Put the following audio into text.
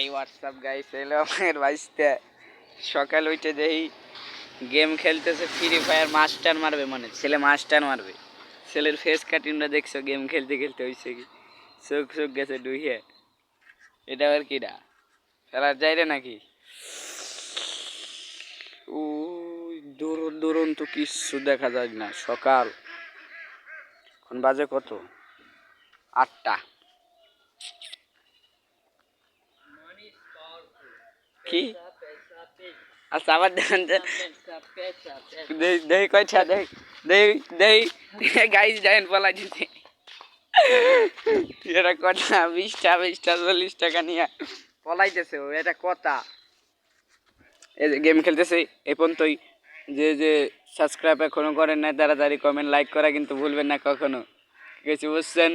High WhatsApp guys এলো আমার বাইসতে সকাল উঠে দেখি গেম খেলতেছে ফ্রি ফায়ার মাস্টার মারবে মানে ছেলে মাস্টার মারবে। ছেলের ফেস কাটিংটা দেখছ? গেম খেলতে খেলতে হয়েছে কি? চোখ চোখ গেছে ডুইয়ে। এটা আবার কিরা খেলার যাইরে নাকি? ওই দূরন দূরন তো কিচ্ছু দেখা যায় না। সকাল। এখন বাজে কত? আটটা। কি? আচ্ছা আবার দেখেন দেই কয়টা দেই দেই দেই। গাইজ দেখেন দিতে এটা কথা চল্লিশ টাকা নিয়ে পলাইতেছে ও, এটা কথা। এই যে গেম খেলতেছে এ পর্যন্তই। যে যে সাবস্ক্রাইব এখনও করেন না তাড়াতাড়ি কমেন্ট লাইক করা কিন্তু ভুলবেন না কখনো। ঠিক আছে, বুঝছেন?